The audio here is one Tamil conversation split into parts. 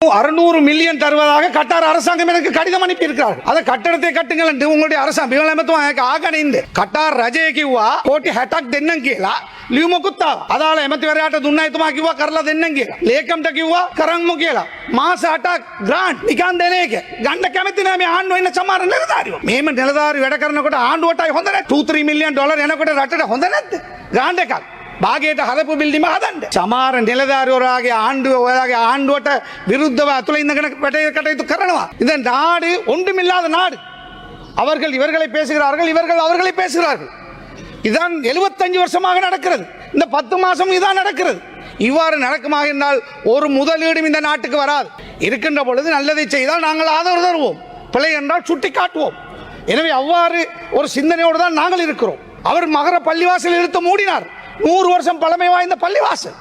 அறுநூறு மில்லியன் தருவதாக கட்டார் அரசாங்கம் எனக்கு கடிதம் அனுப்பி இருக்கிறார் அதை கட்டடத்தை கட்டுங்கள் என்று உங்களுடைய அரசாங்கம் விமலமத்துவம் ஆகணிந்து கட்டார் ரஜயக்கிவா கோட்டி ஹட்டாக் தென்னங்கீலா ಲಿವ್ ಮುಕುತ್ತಾ ಅದಾಳ ಎಮತ್ ವೆರೆ ಆಟ ದುನ್ನ ಇತ್ತು ಮಾಕಿವ ಕರ್ಲ ದೆನ್ನಂಗೆ ಲೇಕಂ ಟಕಿವ ಕರಂಗ್ ಮುಕೇಲ ಮಾಸ ಆಟ ಗ್ರಾಂಡ್ ನಿಕಾನ್ ದೇನೇಗೆ ಗಂಡ ಕೆಮತಿ ನಾಮಿ ಆಂಡು ಇನ್ನ ಚಮಾರ ನೆಲದಾರಿ ಮೇಮ ನೆಲದಾರಿ ವೆಡಕರನ ಕೂಡ ಆಂಡು ಒಟ್ಟಾಗಿ ಹೊಂದನೆ ಟೂ ತ್ರೀ ಮಿಲಿಯನ್ ಡಾಲರ್ ಏನೋ ಕೂಡ ರಟ್ಟಡ ಹೊಂದನೆ ಗ್ರಾಂಡ್ ಕಾಲ್ භාගයට හදපු බිල්ඩිම හදන්න සමහර නිලධාරිවරයාගේ ආණ්ඩුව ඔයාගේ ආණ්ඩුවට විරුද්ධව අතුල ඉඳගෙන වැඩ කටයුතු කරනවා இந்த நாடு ஒன்றுமில்லாத நாடு அவர்கள் இவர்களை பேசுகிறார்கள் இவர்கள் அவர்களை பேசுகிறார்கள் இதுதான் 75 வருஷமாக நடக்கிறது இந்த பத்து மாசம் இதான் நடக்கிறது இவ்வாறு நடக்குமாக இருந்தால் ஒரு முதலீடும் இந்த நாட்டுக்கு வராது இருக்கின்ற பொழுது நல்லதை செய்தால் நாங்கள் ஆதரவு தருவோம் பிழை என்றால் சுட்டி காட்டுவோம் எனவே அவ்வாறு ஒரு சிந்தனையோடு தான் நாங்கள் இருக்கிறோம் அவர் மகர பள்ளிவாசல் எடுத்து மூடினார் நூறு வருஷம் பழமை வாய்ந்த பள்ளிவாசல்.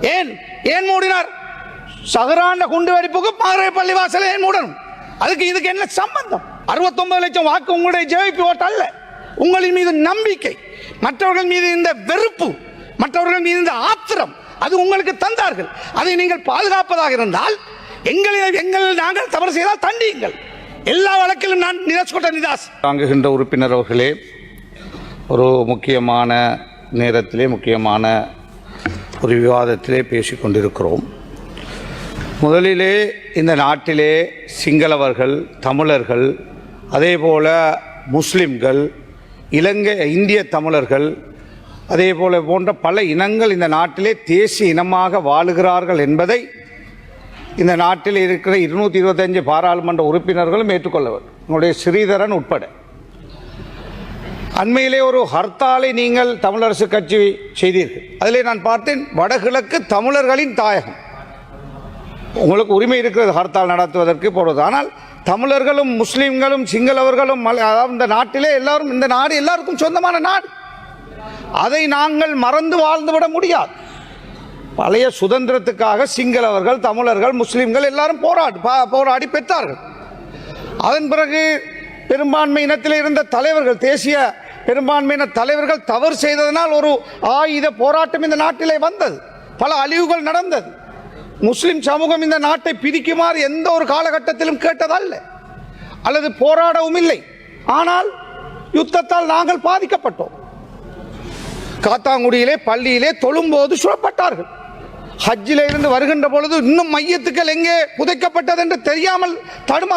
ஏன்? ஏன் மூடினார்? சகராண்ட குண்டு வெடிப்புக்கு மதுரை பள்ளிவாசலை ஏன் மூடணும்? அதுக்கு இதுக்கு என்ன சம்பந்தம்? அறுபத்தொன்பது லட்சம் வாக்கு உங்களுடைய ஜெயிப்பு ஓட்டு அல்ல. உங்களின் மீது நம்பிக்கை மற்றவர்கள் மீது இந்த வெறுப்பு மற்றவர்கள் மீது இந்த ஆத்திரம் அது உங்களுக்கு தந்தார்கள். அதை நீங்கள் பாதுகாப்பதாக இருந்தால் எங்களை எங்கள் நாங்கள் தவறு செய்தால் தண்டியுங்கள். எல்லா வழக்கிலும் நான் நிராஸ் கொண்ட நிதாஸ். தாங்குகின்ற உறுப்பினர் அவர்களே ஒரு முக்கியமான நேரத்திலே முக்கியமான ஒரு விவாதத்திலே பேசிக் கொண்டிருக்கிறோம் முதலிலே இந்த நாட்டிலே சிங்களவர்கள் தமிழர்கள் அதே போல் முஸ்லிம்கள் இலங்கை இந்திய தமிழர்கள் அதே போல போன்ற பல இனங்கள் இந்த நாட்டிலே தேசிய இனமாக வாழுகிறார்கள் என்பதை இந்த நாட்டில் இருக்கிற இருநூற்றி இருபத்தஞ்சு பாராளுமன்ற உறுப்பினர்களும் ஏற்றுக்கொள்ள வேண்டும். உங்களுடைய ஸ்ரீதரன் உட்பட. அண்மையிலே ஒரு ஹர்த்தாலை நீங்கள் தமிழரசு கட்சி செய்தீர்கள். அதிலே நான் பார்த்தேன் வடகிழக்கு தமிழர்களின் தாயகம். உங்களுக்கு உரிமை இருக்கிறது ஹர்த்தால் நடத்துவதற்கு போடுவது ஆனால் தமிழர்களும் முஸ்லீம்களும் சிங்களவர்களும் அதாவது இந்த நாட்டிலே எல்லாரும் இந்த நாடு எல்லாருக்கும் சொந்தமான நாடு. அதை நாங்கள் மறந்து வாழ்ந்துவிட முடியாது. பழைய சுதந்திரத்துக்காக சிங்களவர்கள் தமிழர்கள் முஸ்லீம்கள் எல்லாரும் போராடி பா- போராடி பெற்றார்கள். அதன் பிறகு பெரும்பான்மை இனத்தில் இருந்த தலைவர்கள் தேசிய பெரும்பான்மையின தலைவர்கள் தவறு செய்ததனால் ஒரு ஆயுத போராட்டம் இந்த நாட்டிலே வந்தது. பல அழிவுகள் நடந்தது. முஸ்லிம் சமூகம் இந்த நாட்டை பிரிக்குமாறு எந்த ஒரு காலகட்டத்திலும் கேட்டதல்ல. அல்லது போராடவும் இல்லை. ஆனால் யுத்தத்தால் நாங்கள் பாதிக்கப்பட்டோம். காத்தாங்குடியிலே பள்ளியிலே தொழும்போது சுழப்பட்டார்கள் ஹஜ்ஜில இருந்து வருகின்ற பொழுது இன்னும் மையத்துக்கள் எங்கே புதைக்கப்பட்டது என்று தெரியாமல் தடுமா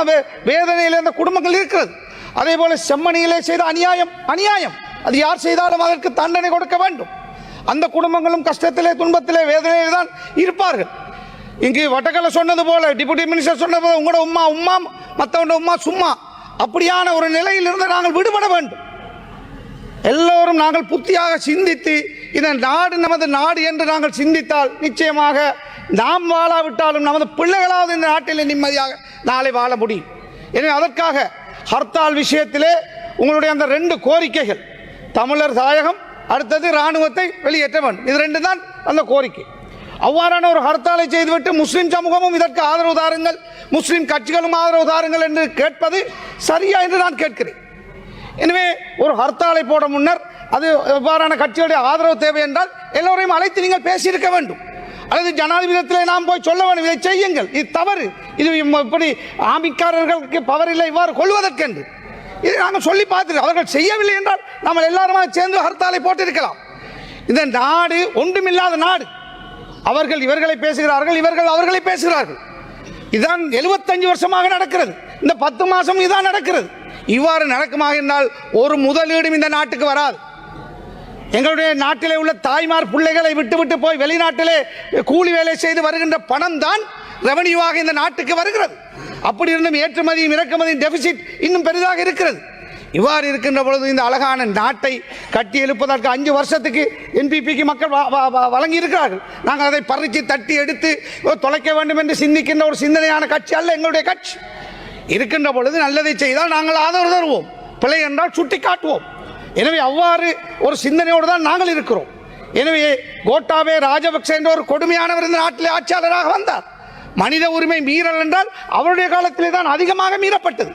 வேதனையில் இருந்த குடும்பங்கள் இருக்கிறது. அதே போல செம்மணியிலே செய்த அநியாயம் அநியாயம். அது யார் செய்தாலும் அதற்கு தண்டனை கொடுக்க வேண்டும். அந்த குடும்பங்களும் கஷ்டத்திலே துன்பத்திலே வேதனையிலே தான் இருப்பார்கள். இங்கு வட்டக்கலை சொன்னது போல டிப்யூட்டி மினிஸ்டர் சொன்னது போல உங்களோட உம்மா உம்மா மற்றவங்க உம்மா சும்மா. அப்படியான ஒரு நிலையில் இருந்து நாங்கள் விடுபட வேண்டும். எல்லோரும் நாங்கள் புத்தியாக சிந்தித்து இந்த நாடு நமது நாடு என்று நாங்கள் சிந்தித்தால் நிச்சயமாக நாம் வாழாவிட்டாலும் நமது பிள்ளைகளாவது இந்த நாட்டில் நிம்மதியாக நாளை வாழ முடியும். எனவே அதற்காக ஹர்த்தால் விஷயத்திலே உங்களுடைய அந்த ரெண்டு கோரிக்கைகள். தமிழர் தாயகம் அடுத்தது இராணுவத்தை வெளியேற்ற வேண்டும். இது ரெண்டு தான் அந்த கோரிக்கை. அவ்வாறான ஒரு ஹர்த்தாலை செய்துவிட்டு முஸ்லிம் சமூகமும் இதற்கு ஆதரவு தாருங்கள் முஸ்லிம் கட்சிகளும் ஆதரவு தாருங்கள் என்று கேட்பது சரியா என்று நான் கேட்கிறேன். எனவே ஒரு ஹர்த்தாலை போட முன்னர் அது எவ்வாறான கட்சிகளுடைய ஆதரவு தேவை என்றால் எல்லோரையும் அழைத்து நீங்கள் பேசியிருக்க வேண்டும். அல்லது ஜனாதிபதியத்திலே நாம் போய் சொல்ல வேண்டும். இதை செய்யுங்கள். இது தவறு. இது இப்படி ஆமிக்காரர்களுக்கு பவர் இல்லை. இவ்வாறு கொள்வதற்கென்று. இதை நாங்கள் சொல்லி பார்த்து அவர்கள் செய்யவில்லை என்றால் நம்ம எல்லாருமா சேர்ந்து ஹர்த்தாலை போட்டிருக்கலாம். இந்த நாடு ஒன்றுமில்லாத நாடு. அவர்கள் இவர்களை பேசுகிறார்கள். இவர்கள் அவர்களை பேசுகிறார்கள். இதுதான் 75 வருஷமாக நடக்கிறது. இந்த பத்து மாதம் இதான் நடக்கிறது. இவ்வாறு நடக்குமாக என்றால் ஒரு முதலீடும் இந்த நாட்டுக்கு வராது. எங்களுடைய நாட்டிலே உள்ள தாய்மார் பிள்ளைகளை விட்டுவிட்டு போய் வெளிநாட்டிலே கூலி வேலை செய்து வருகின்ற பணம் தான் ரெவன்யூவாக இந்த நாட்டுக்கு வருகிறது. அப்படி இருந்தும் ஏற்றுமதியும் இறக்குமதியும் டெபிசிட் இன்னும் பெரிதாக இருக்கிறது. இவ்வாறு இருக்கின்ற பொழுது இந்த அழகான நாட்டை கட்டி எழுப்பதற்கு அஞ்சு வருஷத்துக்கு என்பிபிக்கு மக்கள் வ- வ- வழங்கி இருக்கிறார்கள் நாங்கள் அதை பறித்து தட்டி எடுத்து தொலைக்க வேண்டும் என்று சிந்திக்கின்ற ஒரு சிந்தனையான கட்சி அல்ல எங்களுடைய கட்சி. இருக்கின்ற பொழுது நல்லதை செய்தால் நாங்கள் ஆதரவு தருவோம். பிழை என்றால் சுட்டி காட்டுவோம் எனவே அவ்வாறு ஒரு சிந்தனையோடு தான் நாங்கள் இருக்கிறோம். எனவே கோட்டாபே ராஜபக்சே என்ற ஒரு கொடுமையானவர் இந்த நாட்டில் ஆட்சியாளராக வந்தார். மனித உரிமை மீறல் என்றால் அவருடைய காலத்திலே தான் அதிகமாக மீறப்பட்டது.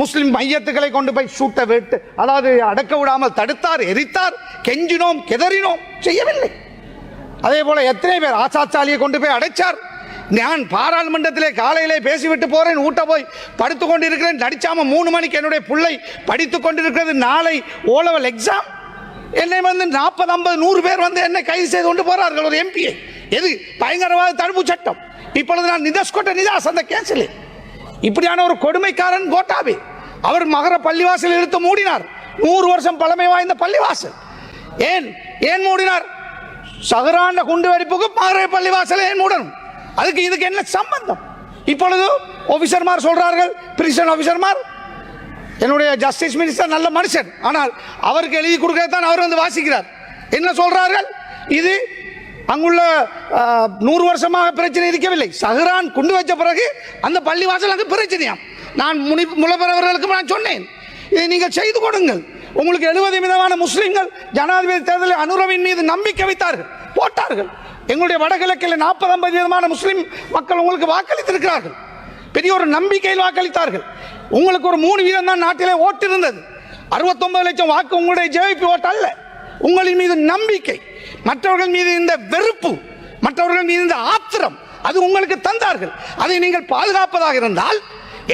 முஸ்லிம் மையத்துக்களை கொண்டு போய் சூட்ட விட்டு அதாவது அடக்க விடாமல் தடுத்தார் எரித்தார் கெஞ்சினோம் கெதறினோம் செய்யவில்லை. அதே போல எத்தனை பேர் ஆசாச்சாலியை கொண்டு போய் அடைச்சார்? நான் பாராளுமன்றத்திலே காலையிலே பேசிவிட்டு போறேன். ஊட்ட போய் படுத்து கொண்டிருக்கிறேன். நடிச்சாம மூணு மணிக்கு என்னுடைய பிள்ளை படித்து கொண்டிருக்கிறது. நாளை ஓலவல் எக்ஸாம் என்னை வந்து நாற்பது ஐம்பது நூறு பேர் வந்து என்னை கைது செய்து கொண்டு போறார்கள். ஒரு எம்பியை எது? பயங்கரவாத தடுப்பு சட்டம். இப்பொழுது நான் நிதாஸ் கொட்ட நிதாஸ் அந்த கேன்சல் இப்படியான ஒரு கொடுமைக்காரன் கோட்டாபி. அவர் மகர பள்ளிவாசல் இழுத்து மூடினார். நூறு வருஷம் பழமை வாய்ந்த பள்ளிவாசல். ஏன்? ஏன் மூடினார்? சகராண்ட குண்டு வெடிப்புக்கு மகர பள்ளிவாசல் ஏன் மூடணும்? அதுக்கு இதுக்கு என்ன சம்பந்தம்? இப்பொழுது ஆஃபீஸர்மார் சொல்றார்கள் பிரிசன் ஆஃபீஸர்மார் என்னுடைய ஜஸ்டிஸ் மினிஸ்டர் நல்ல மனுஷன். ஆனால் அவருக்கு எழுதி கொடுக்கத்தான் அவர் வந்து வாசிக்கிறார். என்ன சொல்றார்கள்? இது அங்குள்ள நூறு வருஷமாக பிரச்சனை இருக்கவில்லை. சஹரான் குண்டு வச்ச பிறகு அந்த பள்ளிவாசல் அங்கு பிரச்சனையாம். நான் முனி முலபெறவர்களுக்கு நான் சொன்னேன். இதை நீங்கள் செய்து கொடுங்கள். உங்களுக்கு எழுபது விதமான முஸ்லிம்கள் ஜனாதிபதி தேர்தலில் அனுரவின் மீது நம்பிக்கை வைத்தார்கள். போட்டார்கள். எங்களுடைய வடகிழக்கில் நாற்பது ஐம்பது விதமான முஸ்லீம் மக்கள் உங்களுக்கு வாக்களித்திருக்கிறார்கள். பெரிய ஒரு நம்பிக்கையில் வாக்களித்தார்கள். உங்களுக்கு ஒரு மூணு வீதம் தான் நாட்டிலே ஓட்டு இருந்தது. அறுபத்தொன்பது லட்சம் வாக்கு உங்களுடைய ஜேபி ஓட்டு அல்ல. உங்களின் மீது நம்பிக்கை மற்றவர்கள் மீது இந்த வெறுப்பு மற்றவர்கள் மீது இந்த ஆத்திரம் அது உங்களுக்கு தந்தார்கள். அதை நீங்கள் பாதுகாப்பதாக இருந்தால்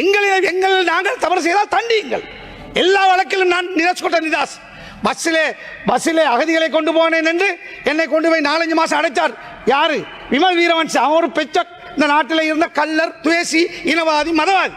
எங்களை எங்கள் நாங்கள் தவறு செய்தால் தண்டியுங்கள். எல்லா வழக்கிலும் நான் நிராஜ் கொண்ட நிதாஸ் பஸ்ஸிலே பஸ்ஸிலே அகதிகளை கொண்டு போனேன் என்று என்னை கொண்டு போய் நாலஞ்சு மாதம் அடைச்சார். யாரு? விமல் வீரவன்சி. அவன் ஒரு பெச்ச இந்த நாட்டில் இருந்த கல்லர் துவேசி இனவாதி மதவாதி.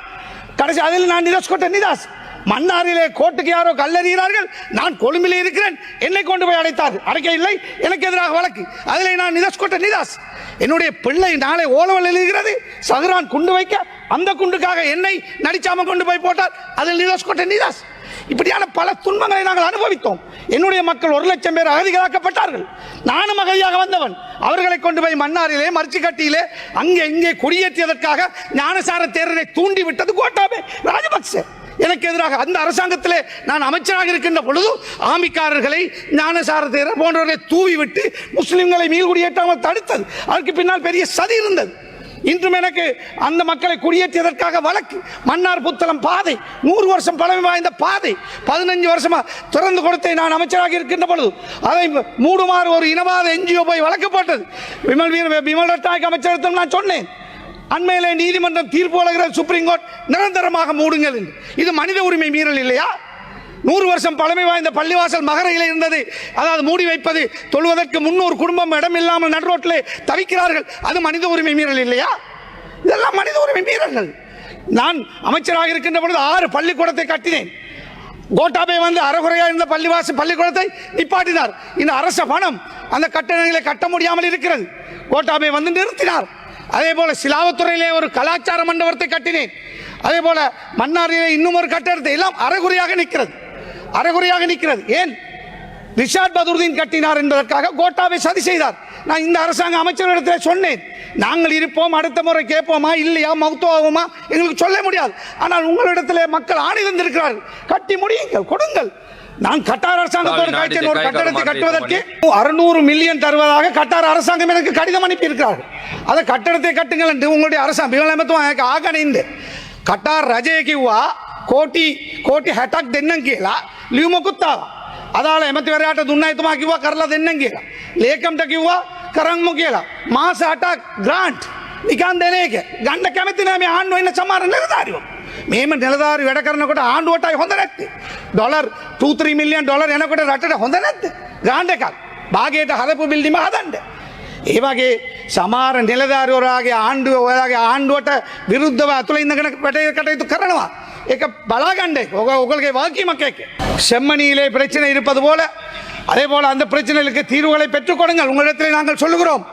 கடைசி அதில் நான் நிதாஸ் கொட்ட நிதாஸ். மன்னாரிலே கோட்டுக்கு யாரோ கல்லறிகிறார்கள். நான் கொழும்பில் இருக்கிறேன். என்னை கொண்டு போய் அடைத்தார். அடைக்க இல்லை. எனக்கு எதிராக வழக்கு. அதில் நான் நிதாஸ் கொண்ட நிதாஸ். என்னுடைய பிள்ளை நாளை ஓலவல் எழுதுகிறது சதுரான் குண்டு வைக்க அந்த குண்டுக்காக என்னை நடிச்சாம கொண்டு போய் போட்டார். அதில் நிதாஸ் கொண்ட நிதாஸ். இப்படியான பல துன்பங்களை நாங்கள் அனுபவித்தோம். என்னுடைய மக்கள் ஒரு லட்சம் பேர் அகதிகளாக்கப்பட்டார்கள். நானும் அகதியாக வந்தவன். அவர்களை கொண்டு போய் மன்னாரிலே மரிச்சிக்கட்டியிலே அங்கே இங்கே குடியேற்றியதற்காக ஞானசார தேர்தலை தூண்டிவிட்டது கோட்டாபே ராஜபக்சே. எனக்கு எதிராக அந்த அரசாங்கத்திலே நான் அமைச்சராக இருக்கின்ற பொழுது ஆமிக்காரர்களை ஞானசார தேரர் போன்றவர்களை தூவிவிட்டு முஸ்லிம்களை மீள்குடியேற்றாமல் தடுத்தது. அதற்கு பின்னால் பெரிய சதி இருந்தது. இன்றும் எனக்கு அந்த மக்களை குடியேற்றியதற்காக வழக்கு. மன்னார் புத்தளம் பாதை. நூறு வருஷம் பழமை வாய்ந்த பாதை. பதினஞ்சு வருஷமா திறந்து கொடுத்தே நான் அமைச்சராக இருக்கின்ற பொழுது அதை மூடுமாறு ஒரு இனவாத என்ஜிஓ போய் வழக்கு போட்டது. விமல் வீர விமல் ரட்நாயக் அமைச்சரத்திடம் நான் சொன்னேன். அண்மையிலே நீதிமன்றம் தீர்ப்பு வழங்குகிற சுப்ரீம் கோர்ட். நிரந்தரமாக மூடுங்கள் என்று. இது மனித உரிமை மீறல் இல்லையா? நூறு வருஷம் பழமை வாய்ந்த பள்ளிவாசல் மகரையில் இருந்தது. அதாவது மூடி வைப்பது தொழுவதற்கு முன்னூறு குடும்பம் இடம் இல்லாமல் நடுரோட்டிலே தவிக்கிறார்கள். அது மனித உரிமை மீறல் இல்லையா? இதெல்லாம் மனித உரிமை மீறல்கள். நான் அமைச்சராக இருக்கின்ற பொழுது ஆறு பள்ளிக்கூடத்தை கட்டினேன். கோட்டாபே வந்து அறகுறையாக இருந்த பள்ளிவாசல் பள்ளிக்கூடத்தை நிப்பாட்டினார். இந்த அரச பணம் அந்த கட்டணங்களை கட்ட முடியாமல் இருக்கிறது. கோட்டாபே வந்து நிறுத்தினார். அதே போல சிலாவத்துறையிலே ஒரு கலாச்சார மண்டபத்தை கட்டினேன். அதே போல மன்னாரிலே இன்னும் ஒரு கட்டடத்தை எல்லாம் அறகுறையாக நிற்கிறது. அரைகுறையாக நிற்கிறது. ஏன்? ரிஷாட் பதுருதீன் கட்டினார் என்பதற்காக கோட்டாவை சதி செய்தார். நான் இந்த அரசாங்க அமைச்சர்களிடத்தில் சொன்னேன். நாங்கள் இருப்போம் அடுத்த முறை கேட்போமா இல்லையா மௌத்துவாகுமா எங்களுக்கு சொல்ல முடியாது. ஆனால் உங்களிடத்தில் மக்கள் ஆணை தந்திருக்கிறார்கள் கட்டி முடியுங்கள் கொடுங்கள். நான் கட்டார் அரசாங்கத்தோடு காய்ச்சல் ஒரு கட்டடத்தை கட்டுவதற்கு அறுநூறு மில்லியன் தருவதாக கட்டார் அரசாங்கம் எனக்கு கடிதம் அனுப்பியிருக்கிறார்கள். அதை கட்டடத்தை கட்டுங்கள் என்று உங்களுடைய அரசாங்கம் எனக்கு ஆகணைந்து கட்டார் ரஜேகிவா ಕಿವ್ವ ಕೋಟಿ ಕೋಟಿ ಹಟಕ್ ದೆನ್ನಂಗಿಲ್ಲ ಲಿವ್ ಮುಕುತ್ತಾವ ಅದಾಳ ಎಮತಿ ವೆರಾಟ ದುನ್ನಾಯ್ತು ಮಾ ಕಿವ್ವ ಕರ್ಲ ದೆನ್ನಂಗಿಲ್ಲ ಲೇಕಂಟ ಕಿವ್ವ ಕರಂಗ್ ಮುಗಿಯಲ್ಲ ಮಾಸ ಹಟಕ್ ಗ್ರಾಂಟ್ නිකන් දෙන එක ගණ්ඩ කැමති නෑ මේ ආණ්ඩුව ඉන්න සමහර නිලධාරියෝ මේම නිලධාරි වැඩ කරනකොට ආණ්ඩුවටයි හොඳ නැත්තේ ඩොලර් 2-3 මිලියන් ඩොලර් එනකොට රටට හොඳ නැද්ද ගාණ්ඩ එකක් භාගයට හදපු බිල්ඩිම හදන්න ඒ වගේ සමහර නිලධාරිවරයාගේ ආණ්ඩුව ඔයාගේ ආණ්ඩුවට විරුද්ධව ඇතුළ ඉඳගෙන වැඩ කටයුතු කරනවා ஏக்க பலாகண்டை. உங்களுக்கு வாக்கியம் கேட்க செம்மணியிலே பிரச்சனை இருப்பது போல அதே போல அந்த பிரச்சனைகளுக்கு தீர்வுகளை பெற்றுக் கொடுங்கள். உங்களிடத்தில் நாங்கள் சொல்லுகிறோம்.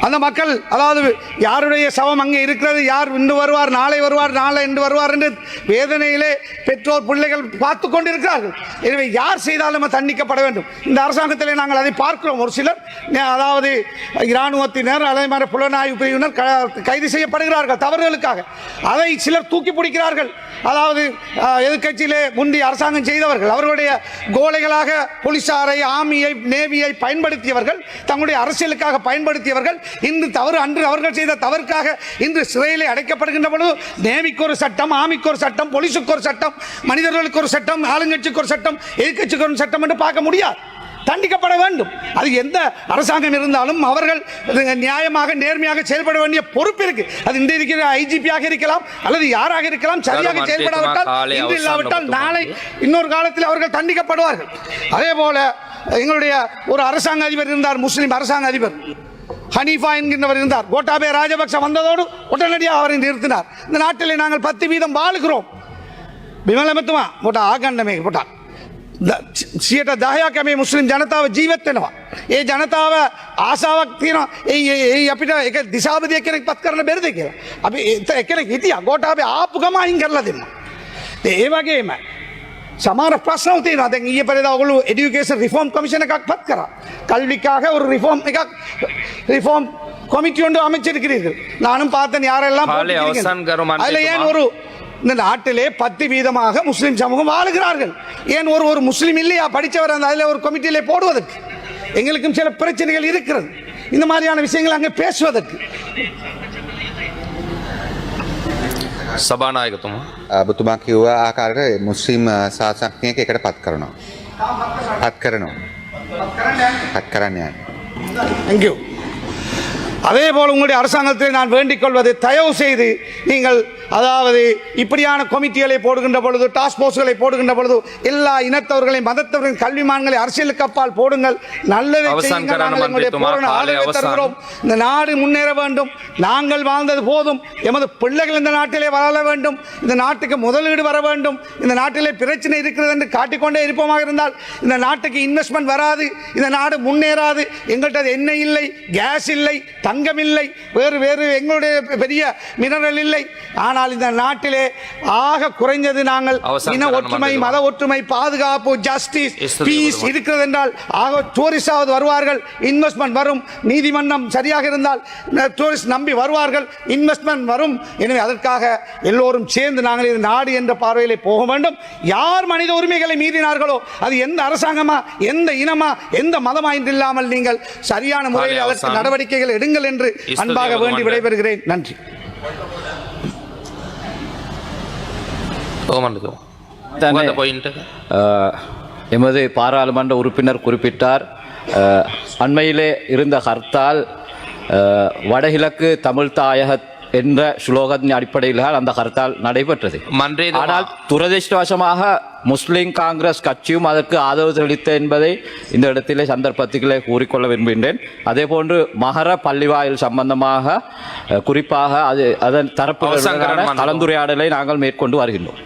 அந்த மக்கள் அதாவது யாருடைய சவம் அங்கே இருக்கிறது யார் இன்று வருவார் நாளை வருவார் நாளை இன்று வருவார் என்று வேதனையிலே பெற்றோர் பிள்ளைகள் பார்த்து கொண்டிருக்கிறார்கள். எனவே யார் செய்தாலும் தண்டிக்கப்பட வேண்டும். இந்த அரசாங்கத்திலே நாங்கள் அதை பார்க்கிறோம். ஒரு சிலர் அதாவது இராணுவத்தினர் அதே மாதிரி புலனாய்வு பிரிவினர் க- கைது செய்யப்படுகிறார்கள் தவறுகளுக்காக. அதை சிலர் தூக்கி பிடிக்கிறார்கள். அதாவது எதிர்கட்சியிலே எதிர்க்கட்சியிலே முந்தி அரசாங்கம் செய்தவர்கள் அவர்களுடைய கோலைகளாக போலீசாரை ஆர்மியை நேவியை பயன்படுத்தியவர்கள் தங்களுடைய அரசியலுக்காக பயன்படுத்தியவர்கள் இன்று தவறு அன்று அவர்கள் செய்த தவறுக்காக இன்று சிறையிலே அடைக்கப்படுகின்ற பொழுது நேவிக்கு ஒரு சட்டம் ஆமிக்கு ஒரு சட்டம் போலீஸுக்கு ஒரு சட்டம் மனிதர்களுக்கு ஒரு சட்டம் ஆளுங்கட்சிக்கு ஒரு சட்டம் எதிர்க்கட்சிக்கு ஒரு சட்டம் என்று பார்க்க முடியாது. தண்டிக்கப்பட வேண்டும். அது எந்த அரசாங்கம் இருந்தாலும் அவர்கள் நியாயமாக நேர்மையாக செயல்பட வேண்டிய பொறுப்பு இருக்கு. அது இந்த இருக்கிற ஐஜிபியாக இருக்கலாம் அல்லது யாராக இருக்கலாம் சரியாக செயல்படாவிட்டால் இன்று இல்லாவிட்டால் நாளை இன்னொரு காலத்தில் அவர்கள் தண்டிக்கப்படுவார்கள். அதே போல எங்களுடைய ஒரு அரசாங்க அதிபர் இருந்தார் முஸ்லிம் அரசாங்க அதிபர். ஹனீஃபா என்கின்றவர் இருந்தார் கோட்டாபே ராஜபக்ச வந்ததோடு உடனடியாக அவரை நிறுத்தினார் இந்த நாட்டிலே நாங்கள் பத்து வீதம் வாழுகிறோம் විමලමතුමා මොට ආගන්නමේ පොටක් සියට දහයක් මේ මුස්ලිම් ජනතාව ජීවත්වෙනවා. ඒ ජනතාව ආසාාවක් තියෙන ඒ අපිට එක දිසාපදය කෙනෙක් පත් කරන බෙරද කියලා. අපි එත එකනෙක් හිටිය ගෝටාවේ ආපු ගම අයින් කරලා දෙන්න. ඒ වගේම සමාර ප්‍රශ්න තියන දැන් ඊය පෙරේද ඔගොල්ලෝ එඩියුකේෂන් රිෆෝම් කමිෂන් එකක් පත් කරා. கல்விக்காக ஒரு ரிஃபார்ம் එකක් ரிஃபார்ம் கமிட்டி ஒன்று அமைச்சிருக்கிறீர்கள் நானும் பார்த்தேன் யாரெல்லாம் காலை போட்டிருக்கிறீர்கள். அவசான் கருமான் அதுல ஏன் பேசுமா? ஒரு இந்த நாட்டிலே பத்து வீதமாக முஸ்லிம் சமூகம் வாழுகிறார்கள் ஏன் ஒரு ஒரு முஸ்லிம் இல்லையா படித்தவர் அந்த அதில் ஒரு கமிட்டியிலே போடுவதற்கு எங்களுக்கும் சில பிரச்சனைகள் இருக்கிறது இந்த மாதிரியான விஷயங்கள் அங்கே பேசுவதற்கு සභානායකතුමා. ඔබතුමා කිව්ව ආකාරයට මුස්ලිම් ශාසනඥයෙක් එකට පත් කරනවා. පත් කරනවා. அக்கரண்யா தேங்க்யூ அதே போல் உங்களுடைய அரசாங்கத்தை நான் வேண்டிக் கொள்வது தயவு செய்து நீங்கள் அதாவது இப்படியான கமிட்டிகளை போடுகின்ற பொழுது டாஸ்க் போர்ஸ்களை போடுகின்ற பொழுது எல்லா இனத்தவர்களையும் மதத்தவர்களின் கல்விமான்களை அரசியலுக்கு அப்பால் போடுங்கள். நல்லதை. தருகிறோம். இந்த நாடு முன்னேற வேண்டும். நாங்கள் வாழ்ந்தது போதும். எமது பிள்ளைகள் இந்த நாட்டிலே வாழ வேண்டும். இந்த நாட்டுக்கு முதலீடு வர வேண்டும். இந்த நாட்டிலே பிரச்சனை இருக்கிறது என்று காட்டிக்கொண்டே இருப்போமாக இருந்தால் இந்த நாட்டுக்கு இன்வெஸ்ட்மெண்ட் வராது. இந்த நாடு முன்னேறாது. எங்கள்கிட்ட எண்ணெய் இல்லை கேஸ் இல்லை தங்கம் இல்லை வேறு வேறு எங்களுடைய பெரிய மினரல் இல்லை. ஆனால் இந்த நாட்டிலே ஆக குறைஞ்சது நாங்கள் இன ஒற்றுமை. மத ஒற்றுமை பாதுகாப்பு ஜஸ்டிஸ் பீஸ். இருக்கிறது என்றால் ஆக டூரிஸ்டாவது வருவார்கள் இன்வெஸ்ட்மெண்ட் வரும் நீதிமன்றம் சரியாக இருந்தால் டூரிஸ்ட் நம்பி வருவார்கள் இன்வெஸ்ட்மெண்ட் வரும் எனவே அதற்காக எல்லோரும் சேர்ந்து நாங்கள் இது நாடு என்ற பார்வையிலே போக வேண்டும் யார் மனித உரிமைகளை மீறினார்களோ அது எந்த அரசாங்கமா எந்த இனமா எந்த மதமா என்று இல்லாமல் நீங்கள் சரியான முறையில் அதற்கு. நடவடிக்கைகள் எடுங்கள் என்று அன்பாக வேண்டி. விடைபெறுகிறேன் நன்றி எமது பாராளுமன்ற உறுப்பினர் குறிப்பிட்டார். அண்மையிலே இருந்த ஹர்த்தால் வடகிழக்கு தமிழ் தாயக என்ற சுலோகத்தின் அடிப்படையில் அந்த ஹர்த்தால் நடைபெற்றது. ஆனால் துரதிருஷ்டவசமாக முஸ்லிம் காங்கிரஸ் கட்சியும் அதற்கு ஆதரவு தெரிவித்த என்பதை இந்த இடத்திலே சந்தர்ப்பத்திலே கூறிக்கொள்ள விரும்புகின்றேன். அதேபோன்று மகர பள்ளிவாயில் சம்பந்தமாக குறிப்பாக அது அதன் தரப்பு. கலந்துரையாடலை நாங்கள் மேற்கொண்டு வருகின்றோம்.